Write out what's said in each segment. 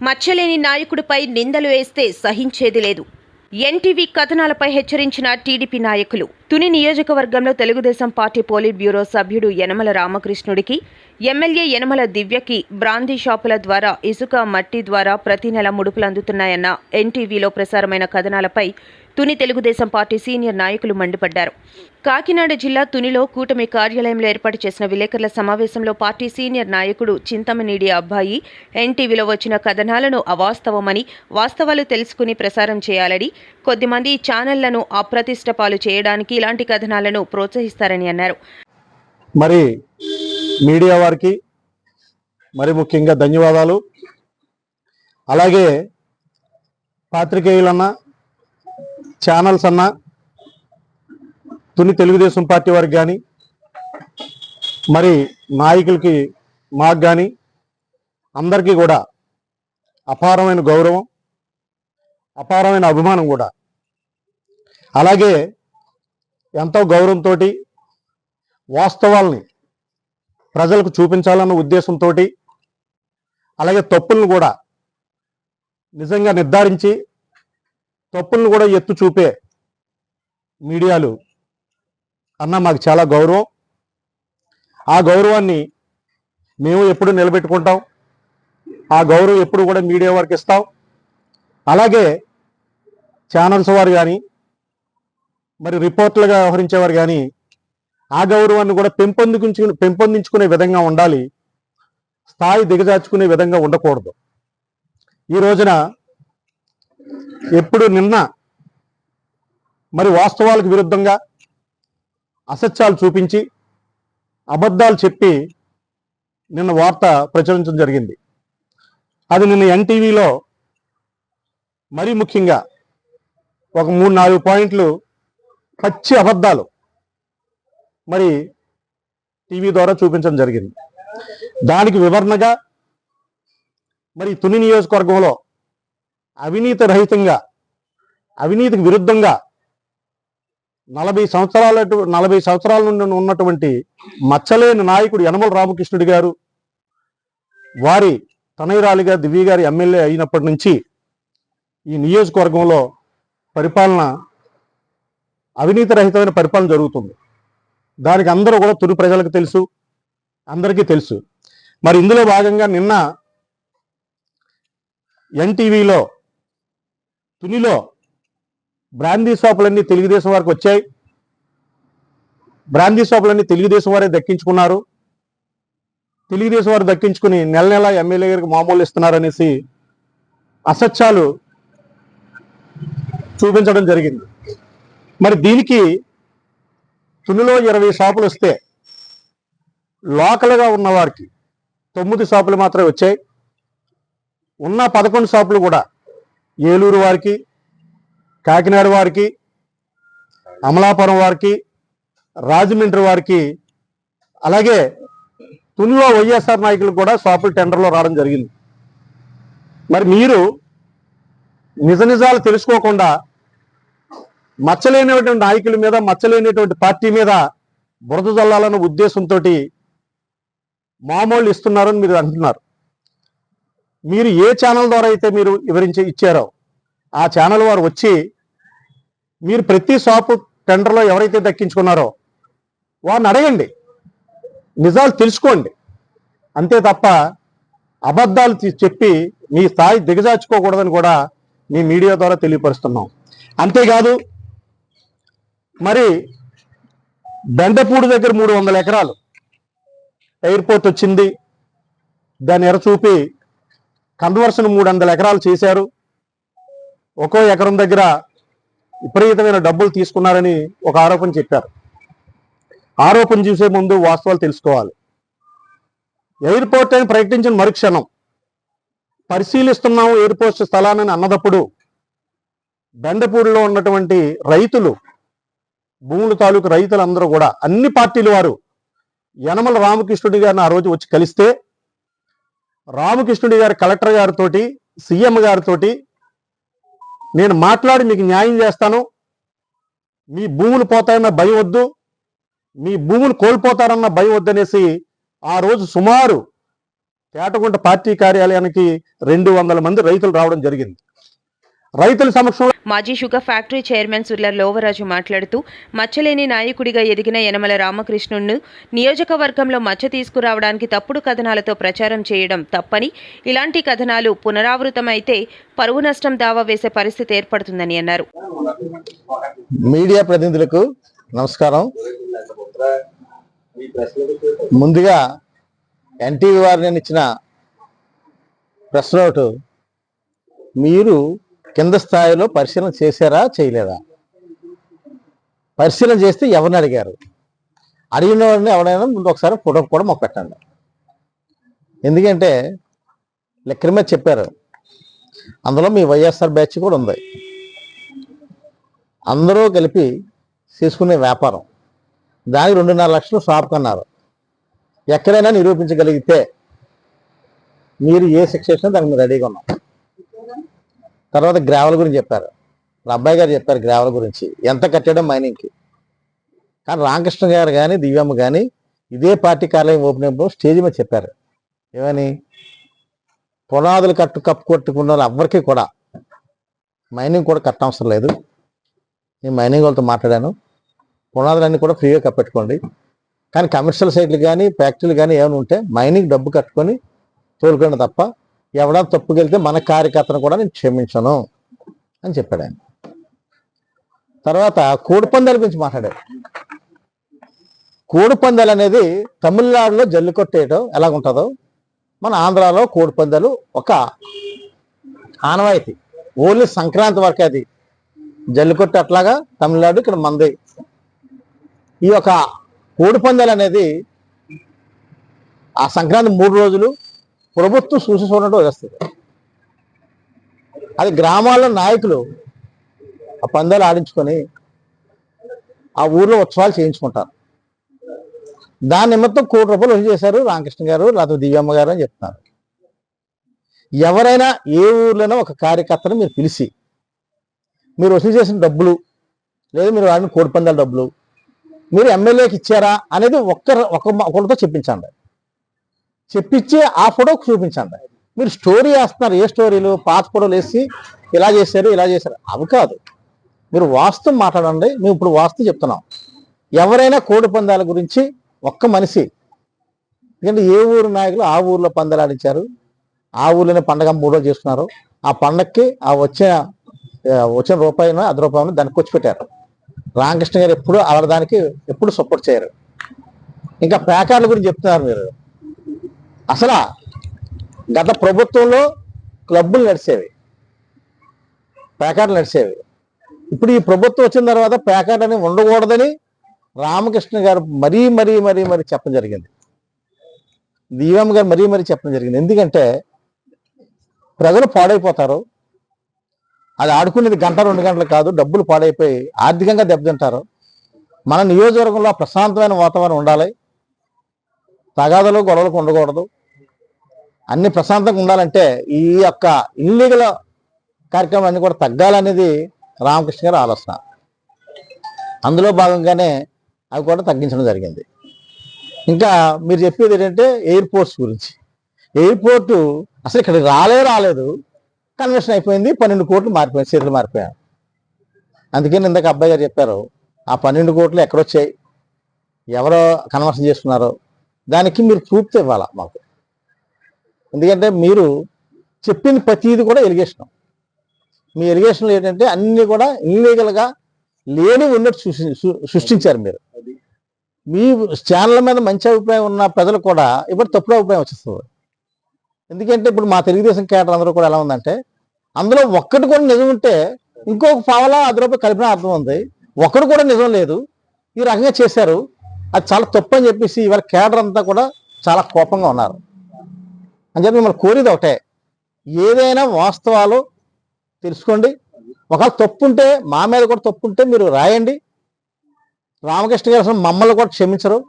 మచ్చలేని నాయకుడిపై నిందలు వేస్తే సహించేది లేదు. ఎన్టీవీ కథనాలపై హెచ్చరించిన టీడీపీ నాయకులు తుని నియోజకవర్గంలో తెలుగుదేశం పార్టీ పోలిట్ బ్యూరో సభ్యుడు యనమల రామకృష్ణుడికి ఎమ్మెల్యే యనమల దివ్యకి బ్రాందీ షాపుల ద్వారా ఇసుక మట్టి ద్వారా ప్రతి నెల ముడుపులు అందుతున్నాయన్న ఎన్టీవీలో ప్రసారమైన కథనాలపై తుని తెలుగుదేశం పార్టీ సీనియర్ నాయకులు మండిపడ్డారు. కాకినాడ జిల్లా తునిలో కూటమి కార్యాలయంలో ఏర్పాటు చేసిన విలేకరుల సమావేశంలో పార్టీ సీనియర్ నాయకుడు చింతమనేడి అబ్బాయి ఎన్టీవీలో వచ్చిన కథనాలను అవాస్తవమని వాస్తవాలు తెలుసుకుని ప్రసారం చేయాలని కొద్దిమంది ఛానళ్ళను అప్రతిష్ట పాలు చేయడానికి ఇలాంటి కథనాలను ప్రోత్సహిస్తారని అన్నారు. మరి మీడియా వారికి మరి ముఖ్యంగా ధన్యవాదాలు. అలాగే పాత్రికేయులన్నా ఛానల్స్ అన్నా తుని తెలుగుదేశం పార్టీ వారికి కానీ మరి నాయకులకి మాకు కానీ అందరికీ కూడా అపారమైన గౌరవం అపారమైన అభిమానం కూడా. అలాగే ఎంతో గౌరవంతో వాస్తవాల్ని ప్రజలకు చూపించాలన్న ఉద్దేశంతో అలాగే తప్పులను కూడా నిజంగా నిర్ధారించి తప్పులను కూడా ఎత్తు చూపే మీడియాలు అన్న మాకు చాలా గౌరవం. ఆ గౌరవాన్ని మేము ఎప్పుడు నిలబెట్టుకుంటాం. ఆ గౌరవం ఎప్పుడు కూడా మీడియా వారికి ఇస్తాం. అలాగే ఛానల్స్ వారు కానీ మరి రిపోర్ట్లుగా వ్యవహరించేవారు కానీ ఆ గౌరవాన్ని కూడా పెంపొందించు పెంపొందించుకునే విధంగా ఉండాలి. స్థాయి దిగజార్చుకునే విధంగా ఉండకూడదు. ఈ రోజున ఎప్పుడు నిన్న మరి వాస్తవాలకు విరుద్ధంగా అసత్యాలు చూపించి అబద్ధాలు చెప్పి నిన్న వార్త ప్రచురించడం జరిగింది. అది నిన్న ఎన్టీవీలో మరీ ముఖ్యంగా ఒక మూడు నాలుగు పాయింట్లు పచ్చి అబద్ధాలు మరి టీవీ ద్వారా చూపించడం జరిగింది. దానికి వివరణగా మరి తుని నియోజకవర్గంలో అవినీతి రహితంగా అవినీతికి విరుద్ధంగా నలభై సంవత్సరాల నలభై సంవత్సరాల నుండి ఉన్నటువంటి మచ్చలేని నాయకుడు యనమల రామకృష్ణుడి గారు వారి తనయురాలిగా దివ్య గారి ఎమ్మెల్యే అయినప్పటి నుంచి ఈ నియోజకవర్గంలో పరిపాలన అవినీతి రహితమైన పరిపాలన జరుగుతుంది. దానికి అందరూ కూడా తొలి ప్రజలకు తెలుసు అందరికీ తెలుసు. మరి ఇందులో భాగంగా నిన్న ఎన్టీవీలో తునిలో బ్రాందీ షాపులన్నీ తెలుగుదేశం వారికి వచ్చాయి. బ్రాందీ షాపులన్నీ తెలుగుదేశం వారే దక్కించుకున్నారు. తెలుగుదేశం వారు దక్కించుకుని నెల నెల ఎమ్మెల్యే గారికి మామూలు ఇస్తున్నారనేసి అసత్యాలు చూపించడం జరిగింది. మరి దీనికి తునిలో ఇరవై షాపులు వస్తే లోకల్గా ఉన్నవారికి తొమ్మిది షాపులు మాత్రమే వచ్చాయి. ఉన్న పదకొండు షాపులు కూడా ఏలూరు వారికి కాకినాడ వారికి అమలాపురం వారికి రాజమండ్రి వారికి అలాగే తునిలో వైఎస్ఆర్ నాయకులు కూడా షాపులు టెండర్లో రావడం జరిగింది. మరి మీరు నిజ నిజాలు తెలుసుకోకుండా మచ్చలేనటువంటి నాయకుల మీద మచ్చలేనటువంటి పార్టీ మీద బురద జల్లాలన్న ఉద్దేశంతో మామూలు ఇస్తున్నారని మీరు అంటున్నారు. మీరు ఏ ఛానల్ ద్వారా అయితే మీరు వివరించి ఇచ్చారో ఆ ఛానల్ వారు వచ్చి మీరు ప్రతి షాపు టెండర్లో ఎవరైతే దక్కించుకున్నారో వారిని అడగండి. నిజాలు తెలుసుకోండి. అంతే తప్ప అబద్ధాలు చెప్పి మీ స్థాయి దిగజార్చుకోకూడదని కూడా మీ మీడియా ద్వారా తెలియపరుస్తున్నాం. అంతేకాదు మరి బెండపూడి దగ్గర మూడు వందల ఎకరాలు ఎయిర్పోర్ట్ వచ్చింది. దాన్ని ఎరచూపి కన్వర్షన్ మూడు వందల ఎకరాలు చేశారు. ఒక్కో ఎకరం దగ్గర విపరీతమైన డబ్బులు తీసుకున్నారని ఒక ఆరోపణ చెప్పారు. ఆరోపణ చూసే ముందు వాస్తవాలు తెలుసుకోవాలి. ఎయిర్పోర్ట్ అని ప్రకటించిన మరుక్షణం పరిశీలిస్తున్నాము ఎయిర్పోర్ట్ స్థలాన్ని అన్నదప్పుడు బెండపూడిలో ఉన్నటువంటి రైతులు భూముల తాలూకు రైతులందరూ కూడా అన్ని పార్టీల వారు యనమల రామకృష్ణుడి గారిని ఆ రోజు వచ్చి కలిస్తే రామకృష్ణుడి గారి కలెక్టర్ గారితో సీఎం గారితో నేను మాట్లాడి మీకు న్యాయం చేస్తాను. మీ భూములు పోతాయన్న భయం వద్దు. మీ భూములు కోల్పోతారన్న భయం వద్దనేసి ఆ రోజు సుమారు తేటగుంట పార్టీ కార్యాలయానికి రెండు వందల మంది రైతులు రావడం జరిగింది. రైతుల సమక్షంలో మాజీ sugar factory chairman Surla Lovaraju మాట్లాడుతూ మచ్చలేని నాయకుడిగా ఎదిగిన యనమల రామకృష్ణుణ్ణి నియోజకవర్గంలో మచ్చ తీసుకురావడానికి తప్పుడు కథనాలతో ప్రచారం చేయడం తప్పని ఇలాంటి కథనాలు పునరావృతమైతే పరువు నష్టం దావా వేసే పరిస్థితి ఏర్పడుతుందని అన్నారు. మీడియా ప్రతినిధులకు నమస్కారం. ముందుగా ఎన్టీవీ వారు నేను ఇచ్చిన ప్రెస్ నోటు మీరు కింద స్థాయిలో పరిశీలన చేశారా చేయలేదా? పరిశీలన చేస్తే ఎవరిని అడిగారు? అడిగిన వాడిని ఎవరైనా ముందు ఒకసారి ఫోటో కూడా మాకు పెట్టండి ఎందుకంటే లెక్కల మీద చెప్పారు. అందులో మీ వైఎస్ఆర్ బ్యాచ్ కూడా ఉంది. అందరూ కలిపి చేసుకునే వ్యాపారం. దానికి రెండున్నర లక్షలు షాప్ కన్నారు. ఎక్కడైనా నిరూపించగలిగితే మీరు ఏ శిక్ష ఇచ్చినా దానికి రెడీగా ఉన్నాం. తర్వాత గ్రావెల్ గురించి చెప్పారు. వాళ్ళ అబ్బాయి గారు చెప్పారు గ్రావెల్ గురించి. ఎంత కట్టడం మైనింగ్కి. కానీ రామకృష్ణ గారు కానీ దివ్యమ్మ కానీ ఇదే పార్టీ కార్యాలయం ఓపెన్ అయినప్పుడు స్టేజ్ మీద చెప్పారు. ఏమని? పునాదులు కట్టు కప్పు కొట్టుకున్న వాళ్ళు ఎవ్వరికీ కూడా మైనింగ్ కూడా కట్టవసరం లేదు. నేను మైనింగ్ వాళ్ళతో మాట్లాడాను. పునాదులన్నీ కూడా ఫ్రీగా కప్పెట్టుకోండి. కానీ కమర్షియల్ సైట్లు కానీ ఫ్యాక్టరీలు కానీ ఏమైనా ఉంటే మైనింగ్ డబ్బు కట్టుకొని తోలుకోండి తప్ప ఎవడా తప్పుకెళ్తే మన కార్యకర్తను కూడా నేను క్షమించను అని చెప్పాడు ఆయన. తర్వాత కోడిపందాల గురించి మాట్లాడాడు. కోడిపందాలు అనేది తమిళనాడులో జల్లి కొట్టేయడం ఎలాగుంటుందో మన ఆంధ్రాలో కోడిపందాలు ఒక ఆనవాయితీ. ఓన్లీ సంక్రాంతి వరకే అది. జల్లికొట్టు అట్లాగా తమిళనాడు ఇక్కడ మంది. ఈ యొక్క కోడిపందాలు అనేది ఆ సంక్రాంతి మూడు రోజులు ప్రభుత్వం చూసి చూడటం వస్తుంది అది గ్రామాల్లో నాయకులు ఆ పందాలు ఆడించుకొని ఆ ఊర్లో ఉత్సవాలు చేయించుకుంటారు. దాని నిమిత్తం కోటి రూపాయలు వసూలు చేశారు రామకృష్ణ గారు లేకపోతే దివ్యమ్మ గారు అని చెప్తున్నారు. ఎవరైనా ఏ ఊర్లోనో ఒక కార్యకర్తను మీరు పిలిచి మీరు వసూలు చేసిన డబ్బులు లేదా మీరు వాడిన కోడి పందాల డబ్బులు మీరు ఎమ్మెల్యేకి ఇచ్చారా అనేది ఒక్క ఒక ఒకరితో చెప్పించండి చెప్పించి ఆ ఫోటో చూపించండి మీరు స్టోరీ వేస్తున్నారు ఏ స్టోరీలు పాత ఫోటోలు వేసి ఇలా చేశారు ఇలా చేశారు. అవి కాదు. మీరు వాస్తవం మాట్లాడండి. మేము ఇప్పుడు వాస్తవం చెప్తున్నాం. ఎవరైనా కోడి పందాల గురించి ఒక్క మనిషి ఎందుకంటే ఏ ఊరు నాయకులు ఆ ఊర్లో పందాలు ఆడించారు? ఆ ఊర్లోనే పండగ మూడో చేసుకున్నారు. ఆ పండగకి ఆ వచ్చిన ఆ వచ్చిన రూపాయినో అర్ధ రూపాయలు దానికి వచ్చి పెట్టారు రామకృష్ణ గారు ఎప్పుడు అలా దానికి ఎప్పుడు సపోర్ట్ చేయరు. ఇంకా ప్యాకార్ల గురించి చెప్తున్నారు మీరు. అసలు గత ప్రభుత్వంలో క్లబ్బులు నడిచేవి. ప్యాకార్లు నడిచేవి. ఇప్పుడు ఈ ప్రభుత్వం వచ్చిన తర్వాత ప్యాకార్లు అని ఉండకూడదని రామకృష్ణ గారు మరీ మరీ మరీ మరీ చెప్పడం జరిగింది. దీవమ్మ గారు మరీ మరీ చెప్పడం జరిగింది. ఎందుకంటే ప్రజలు పాడైపోతారు. అది ఆడుకునేది గంట రెండు గంటలు కాదు డబ్బులు పాడైపోయి ఆర్థికంగా దెబ్బతింటారు. మన నియోజకవర్గంలో ప్రశాంతమైన వాతావరణం ఉండాలి. తగాదలు గొడవలకు ఉండకూడదు. అన్ని ప్రశాంతంగా ఉండాలంటే ఈ యొక్క ఇల్లీగల్ కార్యక్రమాన్ని కూడా తగ్గాలనేది రామకృష్ణ గారి ఆలోచన. అందులో భాగంగానే అవి కూడా తగ్గించడం జరిగింది. ఇంకా మీరు చెప్పేది ఏంటంటే ఎయిర్పోర్ట్స్ గురించి. ఎయిర్పోర్టు అసలు ఇక్కడ రాలే రాలేదు. కన్వెన్షన్ అయిపోయింది పన్నెండు కోట్లు మారిపోయింది చేతులు మారిపోయాయి. అందుకని ఇందాక అబ్బాయి గారు చెప్పారు ఆ పన్నెండు కోట్లు ఎక్కడొచ్చాయి? ఎవరో కన్వర్షన్ చేసుకున్నారో? దానికి మీరు ప్రూఫ్ ఇవ్వాలా మాకు? ఎందుకంటే మీరు చెప్పింది ప్రతిది కూడా ఎలిగేషన్. మీ ఎలిగేషన్లు ఏంటంటే అన్ని కూడా ఇల్లీగల్గా లేని ఉన్నట్టు సృష్టించారు మీరు. మీ ఛానల్ మీద మంచి అభిప్రాయం ఉన్న ప్రజలు కూడా ఇప్పుడు తప్పుడు అభిప్రాయం వచ్చేస్తుంది. ఎందుకంటే ఇప్పుడు మా తెలుగుదేశం కేటర్ అందరూ కూడా ఎలా ఉందంటే అందులో ఒక్కటి కూడా నిజం ఉంటే ఇంకొక పావలా అది రూపాయలు కలిపిన అర్థం ఉంది. ఒక్కడు కూడా నిజం లేదు. ఈ రకంగా చేశారు. అది చాలా తప్పు అని చెప్పేసి ఇవాళ కేడర్ అంతా కూడా చాలా కోపంగా ఉన్నారు. అని చెప్పి మిమ్మల్ని కోరేది ఒకటే. ఏదైనా వాస్తవాలు తెలుసుకోండి. ఒకవేళ తప్పు ఉంటే మా మీద కూడా తప్పు ఉంటే మీరు రాయండి. రామకృష్ణ గారు అసలు మమ్మల్ని కూడా క్షమించరు.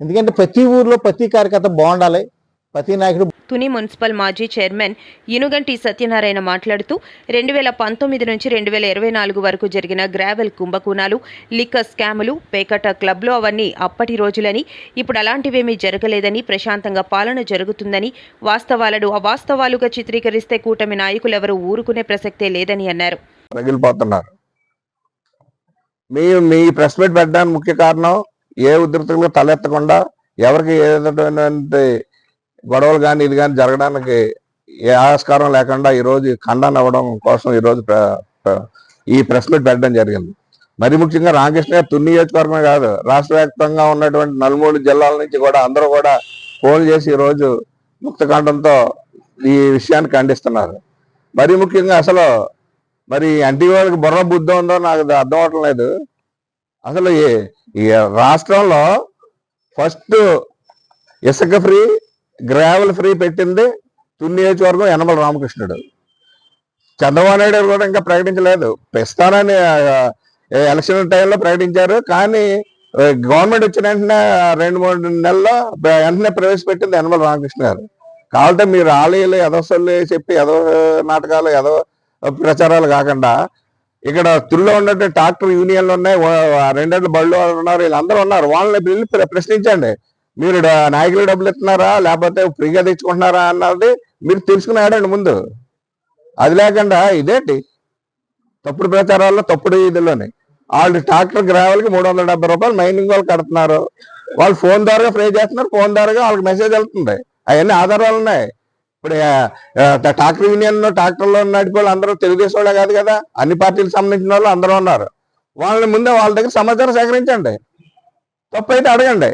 ఎందుకంటే ప్రతి ఊర్లో ప్రతి కార్యకర్త బాగుండాలి. ప్రతి నాయకుడు తుని మున్సిపల్ మాజీ చైర్మన్ ఇనుగంటి సత్యనారాయణ మాట్లాడుతూ రెండు వేల పంతొమ్మిది నుంచి రెండు వేల ఇరవై నాలుగు వరకు జరిగిన గ్రావెల్ కుంభకోణాలు లిక్కర్ స్కాములు పేకట క్లబ్లో అవన్నీ అప్పటి రోజులని ఇప్పుడు అలాంటివేమీ జరగలేదని ప్రశాంతంగా పాలన జరుగుతుందని వాస్తవాలను అవాస్తవాలుగా చిత్రీకరిస్తే కూటమి నాయకులెవరూ ఊరుకునే ప్రసక్తే లేదని అన్నారు. రగిలిపోతున్నారు. మీ మీ ప్రెస్ మీట్ పెట్టడానికి ముఖ్య కారణం ఏ ఉధృతులకు తలెత్తకుండా ఎవరికి ఏ గొడవలు కానీ ఇది కానీ జరగడానికి ఏ ఆస్కారం లేకుండా ఈ రోజు ఖండన అవ్వడం కోసం ఈరోజు ఈ ప్రెస్ మీట్ పెట్టడం జరిగింది. మరి ముఖ్యంగా రామకృష్ణ గారు తుని నియోజకవర్గమే కాదు రాష్ట్ర వ్యాప్తంగా ఉన్నటువంటి నలుమూడు జిల్లాల నుంచి కూడా అందరూ కూడా ఫోన్ చేసి ఈ రోజు ఈ విషయాన్ని ఖండిస్తున్నారు. మరి ముఖ్యంగా అసలు మరి ఎన్టీవీ వాళ్ళకి బుర్ర బుద్ధి ఉందో నాకు అర్థం అవటం లేదు. అసలు ఈ- ఈ రాష్ట్రంలో ఫస్ట్ ఇసుక ఫ్రీ గ్రావెల్ ఫ్రీ పెట్టింది తున్నియోజకవర్గం యనమల రామకృష్ణుడు. చంద్రబాబు నాయుడు గారు కూడా ఇంకా ప్రకటించలేదు. ప్రస్తానాన్ని ఎలక్షన్ టైంలో ప్రకటించారు. కానీ గవర్నమెంట్ వచ్చిన వెంటనే రెండు మూడు నెలల్లో వెంటనే ప్రవేశపెట్టింది యనమల రామకృష్ణ గారు. కావాలంటే మీరు ఆలయాలు ఎదసలు చెప్పి ఎదో నాటకాలు ఎదో ప్రచారాలు కాకుండా ఇక్కడ తుల్లో ఉన్నట్టు ట్రాక్టర్ యూనియన్లు ఉన్నాయి. రెండేళ్ళు బళ్ళు ఉన్నారు. వీళ్ళందరూ ఉన్నారు. వాళ్ళని వెళ్ళి ప్రశ్నించండి. మీరు నాయకులు డబ్బులు ఇస్తున్నారా? లేకపోతే ఫ్రీగా తెచ్చుకుంటున్నారా అన్నది మీరు తెలుసుకుని ఆడండి ముందు. అది లేకుండా ఇదేంటి? తప్పుడు ప్రచారాల్లో తప్పుడు ఇదిలోనే. వాళ్ళు ట్రాక్టర్ గ్రావెల్కి మూడు వందల డెబ్బై రూపాయలు మైనింగ్ వాళ్ళు కడుతున్నారు. వాళ్ళు ఫోన్ ద్వారా ఫ్రీ చేస్తున్నారు. ఫోన్ ద్వారా వాళ్ళకి మెసేజ్ వెళ్తుంది. అవన్నీ ఆధారాలు ఉన్నాయి. ఇప్పుడు ట్రాక్టర్ యూనియన్ ట్రాక్టర్లో నడిపే వాళ్ళు అందరూ తెలుగుదేశం వాళ్ళే కాదు కదా? అన్ని పార్టీలకు సంబంధించిన వాళ్ళు అందరూ ఉన్నారు. వాళ్ళని ముందే వాళ్ళ దగ్గర సమాచారం సేకరించండి. తప్పు అయితే అడగండి.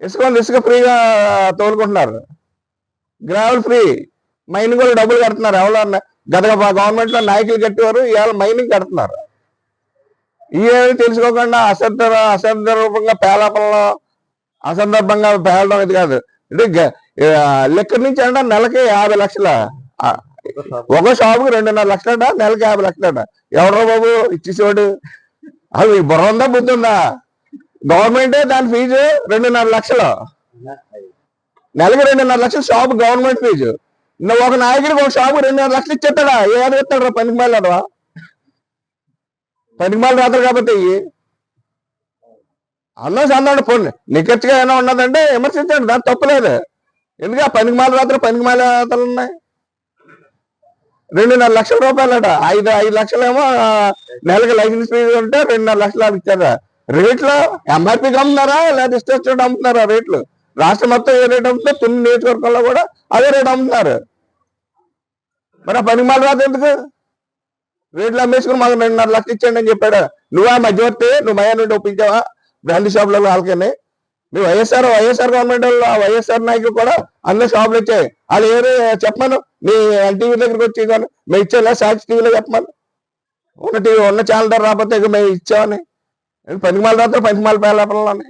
ఇసుక ఇసుక ఫ్రీగా తోలుకుంటున్నారు. గ్రావెల్ ఫ్రీ మైన్ కూడా డబ్బులు కడుతున్నారు. ఎవరో గత గవర్నమెంట్లో నాయకులు కట్టేవారు ఇవాళ మైనింగ్ కడుతున్నారు. ఇవేమి తెలుసుకోకుండా అశ్రద్ధ అసంత రూపంగా పేలాపంలో అసందర్భంగా పేలడం ఇది కాదు. ఇది లెక్క నుంచి అంటే నెలకి యాభై లక్షల. ఒక షాపుకి రెండున్నర లక్షలట నెలకి యాభై లక్షలట. ఎవరో బాబు ఇచ్చేసేవాడు? అది బుర్ర ఉందా బుద్ధి ఉందా? గవర్నమెంటే దాని ఫీజు రెండున్నర లక్షలు. నెలకి రెండున్నర లక్షలు షాప్ గవర్నమెంట్ ఫీజు. నువ్వు ఒక నాయకుడికి ఒక షాపు రెండున్నర లక్షలు ఇచ్చేస్తాడా? ఏదో ఇస్తాడు పనికి మాలాడవా పనికి మాలు రాత్రి కాబట్టి ఇయ్యి. అన్న సందండి పోనీ. నిఖచ్చిగా ఏమైనా ఉన్నదంటే విమర్శించండి. దాని తప్పులేదు ఎందుకంటే ఆ పనికి మాల రాత్రులు పనికి మాల రాత్రులు ఉన్నాయి రెండున్నర లక్షల రూపాయలట. ఐదు ఐదు లక్షలేమో నెలకు నెలకి లైసెన్స్ ఫీజు ఉంటే రెండున్నర లక్షలు అది ఇచ్చారా రేట్లు ఎంఆర్పీకి అమ్ముతున్నారా లేదా స్టేట్ అమ్ముతున్నారా రేట్లు? రాష్ట్రం మొత్తం ఏ రేట్ అమ్ముతుందో తొమ్మిది నియోజకవర్గంలో కూడా అదే రేట్ అమ్ముతున్నారు. మరి ఆ పనికి మాల రాత్రి ఎందుకు? రేట్లు అమ్మేసుకుని మాకు రెండున్నర లక్షలు ఇచ్చేయండి అని చెప్పాడు. నువ్వా మధ్యవర్తి? నువ్వు మయా నుండి ఒప్పించావా? బ్రాండ్ షాపులలో వాళ్ళకని మీ వైఎస్ఆర్ వైఎస్ఆర్ గవర్నమెంట్ వాళ్ళు ఆ వైఎస్ఆర్ నాయకులు కూడా అందరూ షాపులు ఇచ్చాయి వాళ్ళు ఏదో చెప్పమను. మీ ఎన్టీవీ దగ్గరికి వచ్చి కానీ మేము ఇచ్చేలా సాక్షి టీవీలో చెప్పమను. ఉన్న టీవీ ఉన్న ఛానల్ రాకపోతే ఇక మేము ఇచ్చామని పనికిమాల రాత్రి పనికిమాల పేలపలని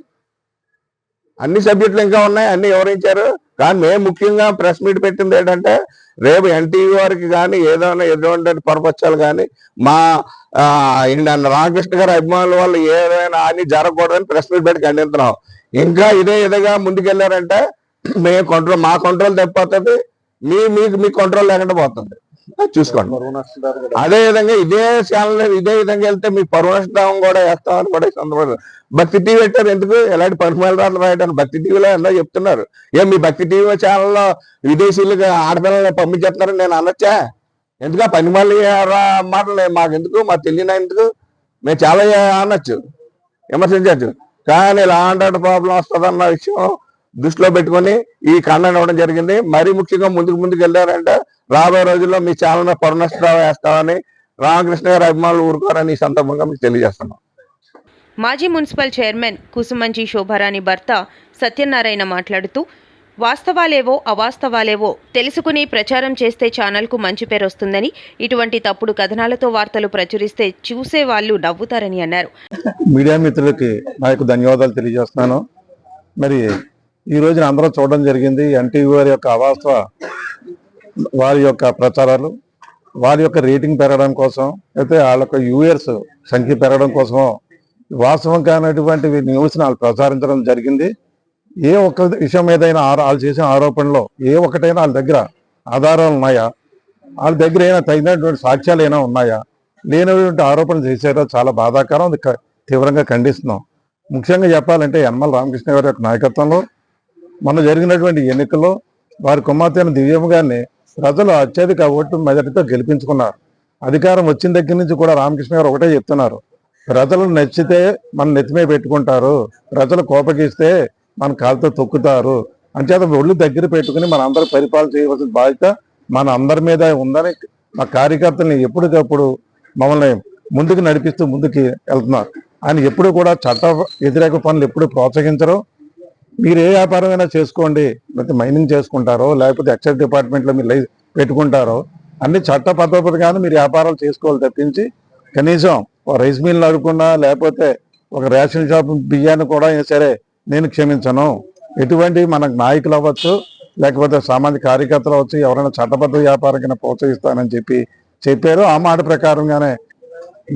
అన్ని సబ్జెక్టులు ఇంకా ఉన్నాయి అన్ని వివరించారు కానీ మేము ముఖ్యంగా ప్రెస్ మీట్ పెట్టింది ఏంటంటే రేపు ఎన్టీవీ వారికి కానీ ఏదైనా ఎటువంటి పరపచ్చాలు కానీ మా రామకృష్ణ గారి అభిమానుల వల్ల ఏదైనా అని జరగకూడదని ప్రెస్ మీట్ పెట్టి ఖండిస్తున్నాం ఇంకా ఇదే ఇదిగా ముందుకెళ్ళారంటే మేము కంట్రోల్ మా కంట్రోల్ తప్పిపోతుంది మీ మీకు మీ కంట్రోల్ లేకుండా పోతుంది. చూసుకోండి. అదే విధంగా ఇదే ఛానల్ ఇదే విధంగా వెళ్తే మీ పరువనష్టం కూడా వేస్తామని కూడా ఈ భక్తి టీవీ పెట్టారు ఎందుకు? ఎలాంటి పరుమాలు రాత్రులు రాయడానికి? భక్తి టీవీలో ఎన్నో చెప్తున్నారు. ఏం మీ భక్తి టీవీ ఛానల్లో విదేశీయులుగా ఆడపిల్లల్ని పంపించేస్తున్నారని నేను అనొచ్చా? ఎందుకు పని మాటలు మాకు ఎందుకు మాకు తెలియని ఎందుకు? మేము చాలా అనొచ్చు. విమర్శించవచ్చు కానీ లాంటి ప్రాబ్లం వస్తుందన్న విషయం దృష్టిలో పెట్టుకొని ఈ ఖండన ఇవ్వడం జరిగింది. మరీ ముఖ్యంగా ముందుకు ముందుకు వెళ్ళారంటే రాబోయే రోజుల్లో మీ ఛానల్ పరుణష్టం వేస్తామని రామకృష్ణ గారి అభిమానులు ఊరుకోరని ఈ సందర్భంగా మీకు తెలియజేస్తున్నాం. మాజీ మున్సిపల్ చైర్మన్ కుసుమంచి శోభారాణి భర్త సత్యనారాయణ మాట్లాడుతూ వాస్తవాలేవో అవాస్తవాలేవో తెలుసుకుని ప్రచారం చేస్తే ఛానల్కు మంచి పేరు వస్తుందని ఇటువంటి తప్పుడు కథనాలతో వార్తలు ప్రచురిస్తే చూసే వాళ్ళు నవ్వుతారని అన్నారు. మీడియా మిత్రులకి నా యొక్క ధన్యవాదాలు తెలియజేస్తున్నాను. మరి ఈ రోజున అందరూ చూడడం జరిగింది. ఎన్టీవీ వారి యొక్క అవాస్తవ వారి యొక్క ప్రచారాలు వారి యొక్క రేటింగ్ పెరగడం కోసం అయితే వాళ్ళ యొక్క యూయర్స్ సంఖ్య పెరగడం కోసం వాస్తవం కానటువంటి న్యూస్ని వాళ్ళు ప్రచారించడం జరిగింది. ఏ ఒక్క విషయం ఏదైనా వాళ్ళు చేసిన ఆరోపణలో ఏ ఒక్కటైనా వాళ్ళ దగ్గర ఆధారాలు ఉన్నాయా? వాళ్ళ దగ్గర ఏమైనా తగినటువంటి సాక్ష్యాలు ఏమైనా ఉన్నాయా? లేనటువంటి ఆరోపణలు చేశారో చాలా బాధాకరం. అది తీవ్రంగా ఖండిస్తున్నాం. ముఖ్యంగా చెప్పాలంటే యనమల రామకృష్ణ గారి యొక్క నాయకత్వంలో మొన్న జరిగినటువంటి ఎన్నికల్లో వారి కుమార్తెను అయిన దివ్యమ్మ గారిని ప్రజలు అత్యధిక ఓటు మెదటితో గెలిపించుకున్నారు. అధికారం వచ్చిన దగ్గర నుంచి కూడా రామకృష్ణ గారు ఒకటే చెప్తున్నారు. ప్రజలు నచ్చితే మన నెత్తిమే పెట్టుకుంటారు. ప్రజలు కోపగిస్తే మన కాలుతో తొక్కుతారు. అంచేత ఒళ్ళు దగ్గర పెట్టుకుని మన అందరూ పరిపాలన చేయవలసిన బాధ్యత మన అందరి మీద ఉందని మా కార్యకర్తల్ని ఎప్పటికప్పుడు మమ్మల్ని ముందుకు నడిపిస్తూ ముందుకు వెళ్తున్నారు. ఆయన ఎప్పుడు కూడా చట్ట వ్యతిరేక పనులు ఎప్పుడు ప్రోత్సహించరు. మీరు ఏ వ్యాపారమైనా చేసుకోండి. లేకపోతే మైనింగ్ చేసుకుంటారో లేకపోతే ఎక్సైజ్ డిపార్ట్మెంట్లో మీరు లై పెట్టుకుంటారో అన్ని చట్ట పద్ధతిగానే మీరు వ్యాపారాలు చేసుకోవాలి తప్పించి కనీసం ఒక రైస్ మిల్ నడుపుకున్నా లేకపోతే ఒక రేషన్ షాప్ బియ్యాన్ని కూడా సరే నేను క్షమించను. ఎటువంటి మనకు నాయకులు అవ్వచ్చు లేకపోతే సామాజిక కార్యకర్తలు అవచ్చు ఎవరైనా చట్టబద్ధ వ్యాపారం ప్రోత్సహిస్తానని చెప్పి చెప్పారు. ఆ మాట ప్రకారంగానే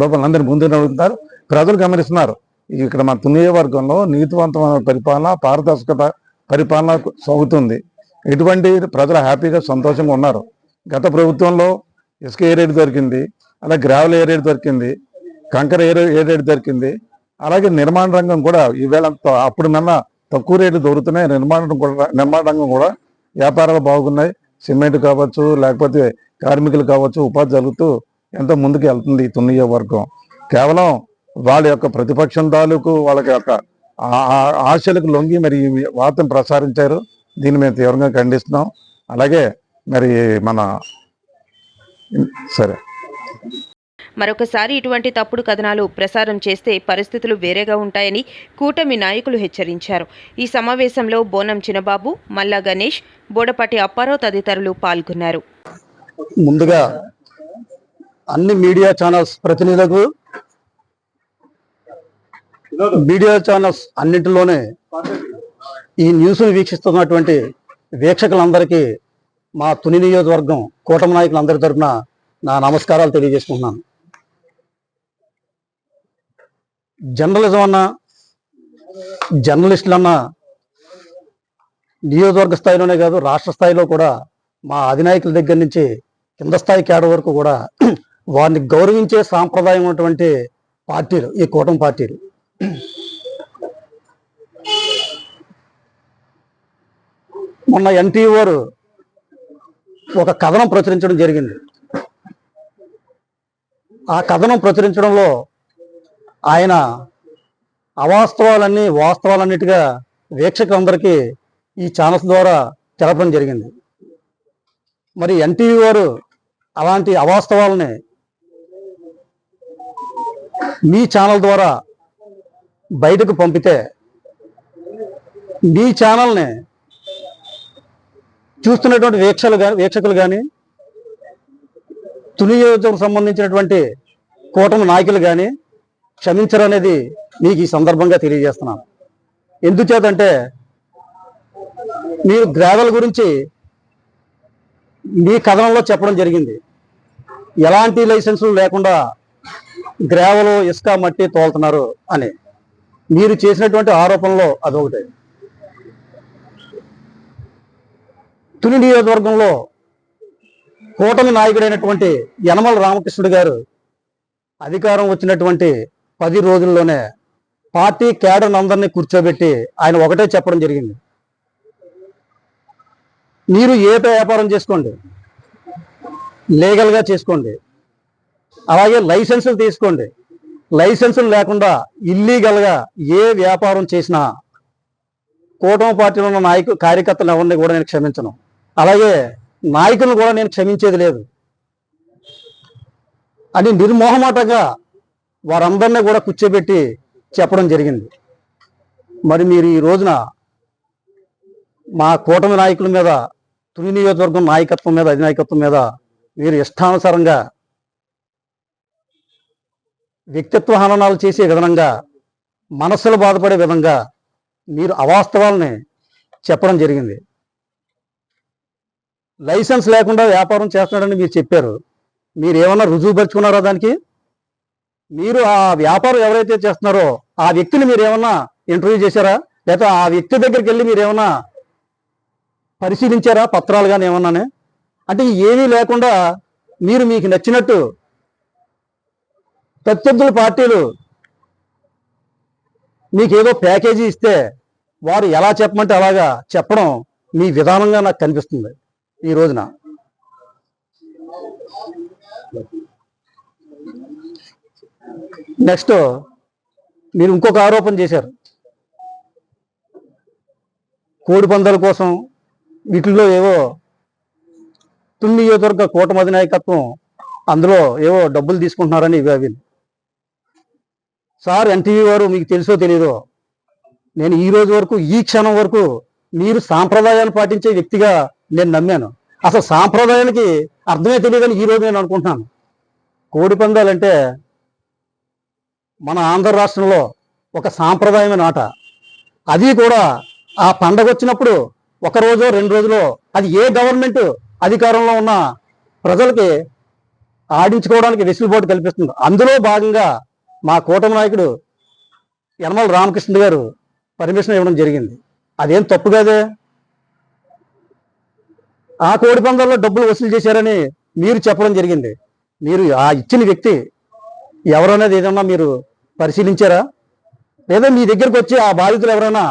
లోపల అందరి ముందు నడుగుతున్నారు ప్రజలు గమనిస్తున్నారు. ఇక్కడ మన తునియ వర్గంలో నీతివంతమైన పరిపాలన పారదర్శకత పరిపాలన సాగుతుంది. ఎటువంటి ప్రజలు హ్యాపీగా సంతోషంగా ఉన్నారు. గత ప్రభుత్వంలో ఇసుక ఏ రేటు దొరికింది అలాగే గ్రావెల్ ఏ రేటు దొరికింది కంకర ఏ ఏ రేటు దొరికింది అలాగే నిర్మాణ రంగం కూడా ఈవేళ అప్పుడు మిన్న తక్కువ రేటు దొరుకుతున్నాయి నిర్మాణ కూడా నిర్మాణ రంగం కూడా వ్యాపారాలు బాగున్నాయి. సిమెంట్ కావచ్చు లేకపోతే కార్మికులు కావచ్చు ఉపాధి జరుగుతూ ఎంతో ముందుకు వెళ్తుంది ఈ తున్నయ్య వర్గం కేవలం వాళ్ళ యొక్క ప్రతిపక్షం తాలూకు వాళ్ళ యొక్క ఆశలకు లొంగి మరి ఈ వార్తను ప్రసారించారు. దీన్ని మేము తీవ్రంగా ఖండిస్తున్నాం. అలాగే మరి మన సరే. మరొకసారి ఇటువంటి తప్పుడు కథనాలు ప్రసారం చేస్తే పరిస్థితులు వేరేగా ఉంటాయని కూటమి నాయకులు హెచ్చరించారు. ఈ సమావేశంలో బోనం చినబాబు మల్లా గణేష్ బోడపాటి అప్పారావు తదితరులు పాల్గొన్నారు. ముందుగా అన్ని మీడియా ఛానల్స్ ప్రతినిధులకు మీడియా ఛానల్స్ అన్నింటిలోనే ఈ న్యూస్ను వీక్షిస్తున్నటువంటి వీక్షకులందరికీ మా తుని నియోజకవర్గం కూటమి నాయకులందరి తరఫున నా నమస్కారాలు తెలియజేసుకుంటున్నాను. జర్నలిజం అన్నా జర్నలిస్టులన్నా నియోజకవర్గ స్థాయిలోనే కాదు రాష్ట్ర స్థాయిలో కూడా మా అధినాయకుల దగ్గర నుంచి కింద స్థాయి కేడర్ వరకు కూడా వారిని గౌరవించే సాంప్రదాయం ఉన్నటువంటి పార్టీలు ఈ కూటమి పార్టీలు. మొన్న ఎన్టీవీ ఒక కథనం ప్రచురించడం జరిగింది. ఆ కథనం ప్రచురించడంలో ఆయన అవాస్తవాలన్నీ వాస్తవాలన్నిటిగా వీక్షకులందరికీ ఈ ఛానల్స్ ద్వారా తెలపడం జరిగింది. మరి ఎన్టీవీ వారు అలాంటి అవాస్తవాలని మీ ఛానల్ ద్వారా బయటకు పంపితే మీ ఛానల్ని చూస్తున్నటువంటి వీక్షలు కానీ వీక్షకులు కానీ తుని నియోజకవర్గం సంబంధించినటువంటి కూటమి నాయకులు కానీ క్షమించరనేది మీకు ఈ సందర్భంగా తెలియజేస్తున్నాను. ఎందుచేతంటే మీరు గ్రావెల్ గురించి మీ కథనంలో చెప్పడం జరిగింది. ఎలాంటి లైసెన్సులు లేకుండా గ్రావెలు ఇసుక మట్టి తోలుతున్నారు అని. మీరు చేసినటువంటి ఆరోపణలో అదొకటి. తుని నియోజకవర్గంలో కూటమి నాయకుడైనటువంటి యనమల రామకృష్ణుడు గారు అధికారం వచ్చినటువంటి పది రోజుల్లోనే పార్టీ కేడర్ అందరినీ కూర్చోబెట్టి ఆయన ఒకటే చెప్పడం జరిగింది. మీరు ఏ వ్యాపారం చేసుకోండి లీగల్గా చేసుకోండి అలాగే లైసెన్సులు తీసుకోండి లైసెన్సులు లేకుండా ఇల్లీగల్గా ఏ వ్యాపారం చేసినా కూటమి పార్టీలో ఉన్న నాయకు కార్యకర్తలు ఎవరిని కూడా నేను క్షమించను. అలాగే నాయకులను కూడా నేను క్షమించేది లేదు. అని నిర్మోహమాటంగా వారందరినీ కూడా కూర్చోబెట్టి చెప్పడం జరిగింది. మరి మీరు ఈ రోజున మా కూటమి నాయకుల మీద తుని నియోజకవర్గం నాయకత్వం మీద అధినాయకత్వం మీద మీరు ఇష్టానుసారంగా వ్యక్తిత్వ హననాలు చేసే విధంగా మనస్సులు బాధపడే విధంగా మీరు అవాస్తవాలని చెప్పడం జరిగింది. లైసెన్స్ లేకుండా వ్యాపారం చేస్తున్నాడని మీరు చెప్పారు. మీరు ఏమన్నా రుజువుపరుచుకున్నారా దానికి? మీరు ఆ వ్యాపారం ఎవరైతే చేస్తున్నారో ఆ వ్యక్తిని మీరు ఏమన్నా ఇంటర్వ్యూ చేశారా? లేకపోతే ఆ వ్యక్తి దగ్గరికి వెళ్ళి మీరు ఏమన్నా పరిశీలించారా? పత్రాలు కానీ ఏమన్నానే? అంటే ఏమీ లేకుండా మీరు మీకు నచ్చినట్టు ప్రత్యర్థుల పార్టీలు మీకు ఏదో ప్యాకేజీ ఇస్తే వారు ఎలా చెప్పమంటే అలాగా చెప్పడం మీ విధానంగా నాకు కనిపిస్తుంది ఈ రోజున. నెక్స్ట్ మీరు ఇంకొక ఆరోపణ చేశారు. కోడి పందాల కోసం వీటిల్లో ఏవో తుమ్మి నియోజకవర్గ కూటమి అధినాయకత్వం అందులో ఏవో డబ్బులు తీసుకుంటున్నారని ఇవి అవి. సార్ ఎన్టీవీ వారు మీకు తెలుసో తెలీదో నేను ఈ రోజు వరకు ఈ క్షణం వరకు మీరు సాంప్రదాయాలు పాటించే వ్యక్తిగా నేను నమ్మాను. అసలు సాంప్రదాయానికి అర్థమే తెలియదని ఈ రోజు నేను అనుకుంటున్నాను. కోడి పందాలంటే మన ఆంధ్ర రాష్ట్రంలో ఒక సాంప్రదాయమైన ఆట. అది కూడా ఆ పండగ వచ్చినప్పుడు ఒక రోజు రెండు రోజులో అది ఏ గవర్నమెంట్ అధికారంలో ఉన్న ప్రజలకి ఆడించుకోవడానికి వెసులుబాటు కల్పిస్తుంది. అందులో భాగంగా మా కూటమి నాయకుడు యనమల రామకృష్ణ గారు పర్మిషన్ ఇవ్వడం జరిగింది. అదేం తప్పు కాదే? ఆ కోడి పందాల్లో డబ్బులు వసూలు చేశారని మీరు చెప్పడం జరిగింది. మీరు ఆ ఇచ్చిన వ్యక్తి ఎవరనేది ఏదన్నా మీరు పరిశీలించారా? లేదా మీ దగ్గరకు వచ్చి ఆ బాధితులు ఎవరైనా